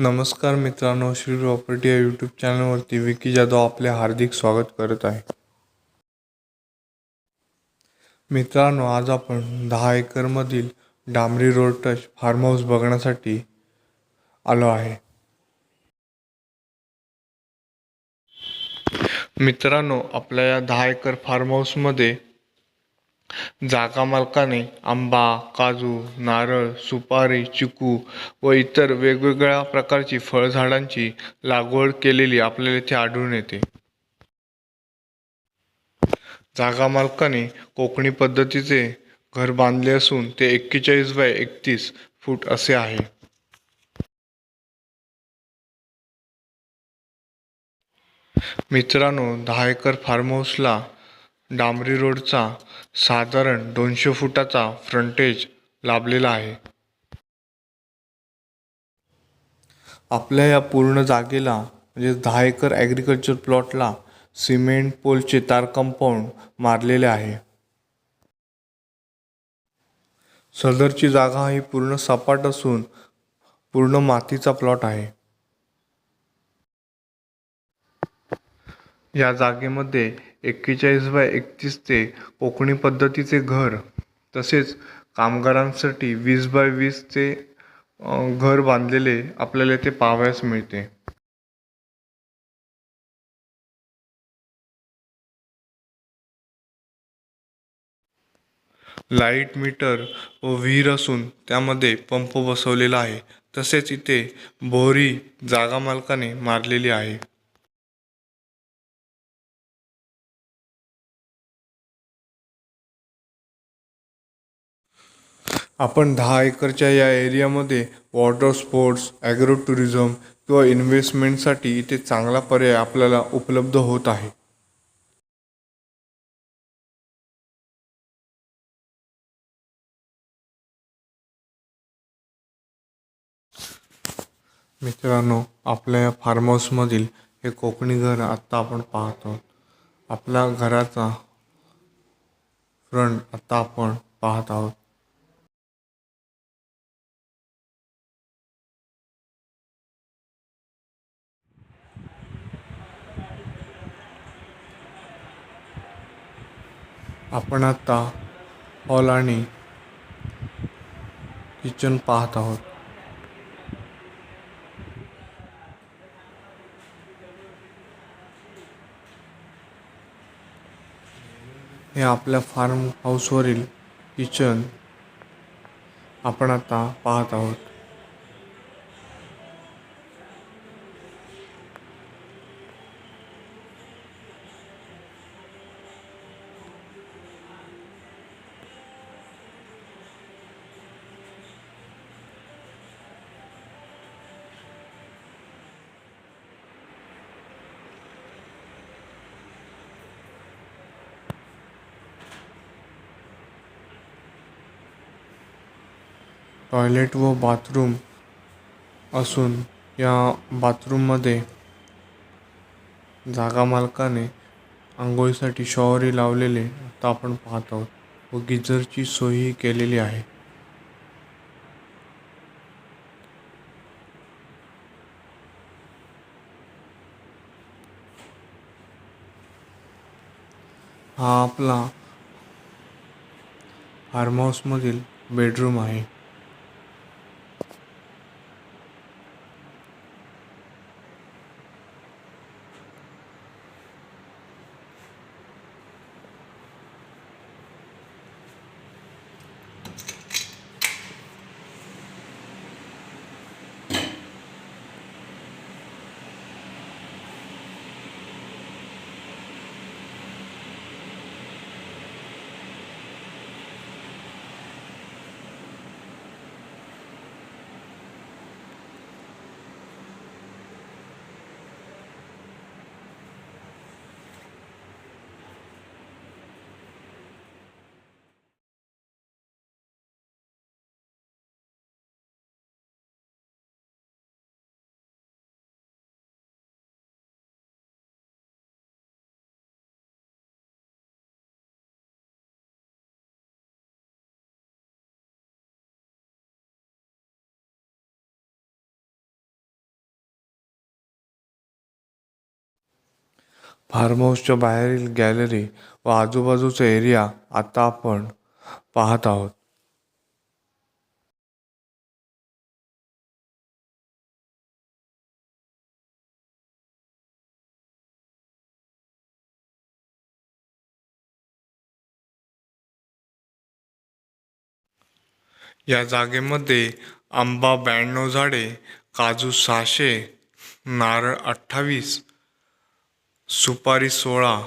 नमस्कार मित्रांनो श्री प्रॉपर्टी या यूट्यूब चॅनलवरती विकी जाधव आपले हार्दिक स्वागत करत आहे. मित्रांनो आज आपण दहा एकरमधील डांबरी रोड टच फार्म हाऊस बघण्यासाठी आलो आहे. मित्रांनो आपल्या या दहा एकर फार्म हाऊसमध्ये जागा मालकाने आंबा काजू नारळ सुपारी चिकू व इतर वेगवेगळ्या प्रकारची फळझाडांची लागवड केलेली आपल्याला इथे आढळून येते. जागा मालकाने कोकणी पद्धतीचे घर बांधले असून ते एक्केचाळीस बाय एकतीस फूट असे आहे. मित्रांनो दहा एकर फार्म हाऊसला डांबरी रोडचा साधारण दोनशे फुटाचा फ्रंटेज लाभलेला आहे. आपल्या या पूर्ण जागेला म्हणजे दहा एकर ॲग्रिकल्चर प्लॉटला सिमेंट पोलचे तार कंपाऊंड मारलेले आहे. सदरची जागा ही पूर्ण सपाट असून पूर्ण मातीचा प्लॉट आहे. या जागेमध्ये एक्केचाळीस बाय एकतीस ते कोकणी पद्धतीचे घर. तसेच कामगारांसाठी वीस बाय वीसचे घर बांधलेले आपल्याला ते पाहावयास मिळते. लाइट मीटर व विहीर असून त्यामध्ये पंप बसवलेला आहे. तसेच इथे बोरी जागा मालकाने मारलेली आहे. आपण दहा एकरच्या या एरियामध्ये वॉटर स्पोर्ट्स ॲग्रो टुरिझम किंवा इन्व्हेस्टमेंटसाठी इथे चांगला पर्याय आपल्याला उपलब्ध होत आहे. मित्रांनो आपल्या या फार्म हाऊसमधील हे कोकणी घर आत्ता आपण पाहत आहोत. आपल्या घराचा फ्रंट आत्ता आपण पाहत आहोत. आपण आता हॉल आणि किचन पाहत आहोत. हे आपल्या फार्म हाऊसवरील किचन आपण आता पाहत आहोत. टॉयलेट व बाथरूम असून या बाथरूममध्ये जागा मालकाने आंघोळीसाठी शॉवरही लावलेले आता आपण पाहत आहोत. व गिझरची सोयही केलेली आहे. हा आपला फार्म हाऊसमधील बेडरूम आहे. फार्म हाऊसच्या बाहेरील गॅलरी व आजूबाजूचा एरिया आता आपण पाहत आहोत. या जागेमध्ये आंबा ब्याण्णव झाडे काजू सहाशे नारळ अठ्ठावीस सुपारी सोळा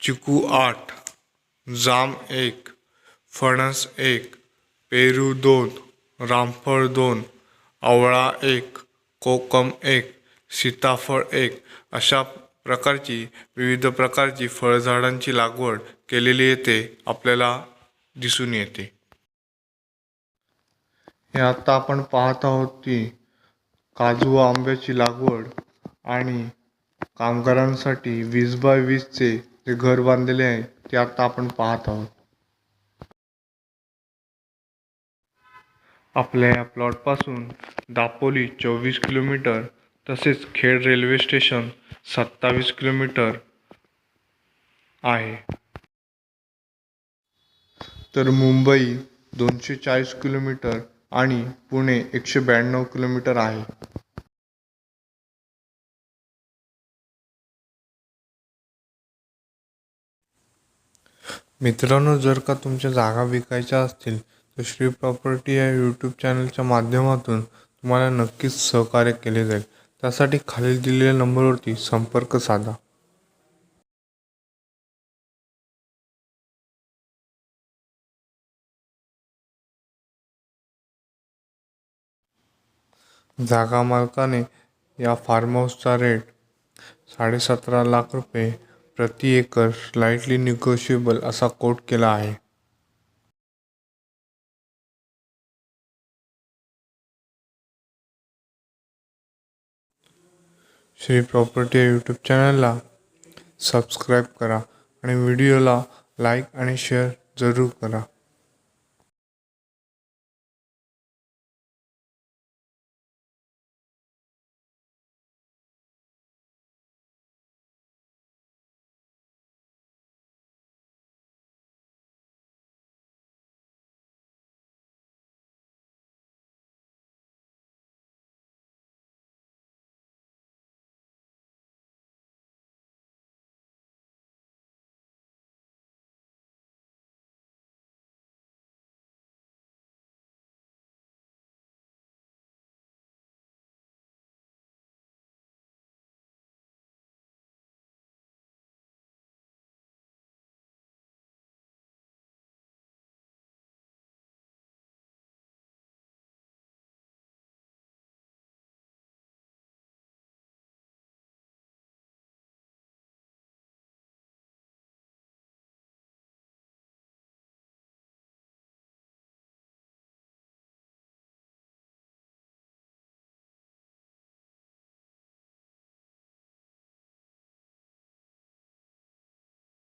चिकू आठ जाम एक फणस एक पेरू दोन रामफळ दोन आवळा एक कोकम एक सीताफळ एक अशा प्रकारची विविध प्रकारची फळझाडांची लागवड केलेली येथे आपल्याला दिसून येते. हे आता आपण पाहत आहोत की काजू व आंब्याची लागवड आणि कामगारांसाठी वीस बाय वीसचे जे घर बांधलेले आहे ते आता आपण पाहत आहोत. आपल्या या प्लॉटपासून दापोली चोवीस किलोमीटर तसेच खेड रेल्वे स्टेशन सत्तावीस किलोमीटर आहे. तर मुंबई दोनशे चाळीस किलोमीटर आणि पुणे एकशे ब्याण्णव किलोमीटर आहे. मित्रांनो जर का तुमच्या जागा विकायच्या असतील तर श्री प्रॉपर्टी या यूट्यूब चॅनलच्या माध्यमातून तुम्हाला नक्कीच सहकार्य केले जाईल. त्यासाठी खालील दिलेल्या नंबरवरती संपर्क साधा. जागा मालकाने या फार्म हाऊसचा रेट साडेसतरा लाख रुपये प्रति एकर स्लाइटली निगोशिएबल असा कोट केला आहे. श्री प्रॉपर्टी यूट्यूब चॅनलला सबस्क्राईब करा आणि व्हिडिओला लाईक आणि शेअर जरूर करा.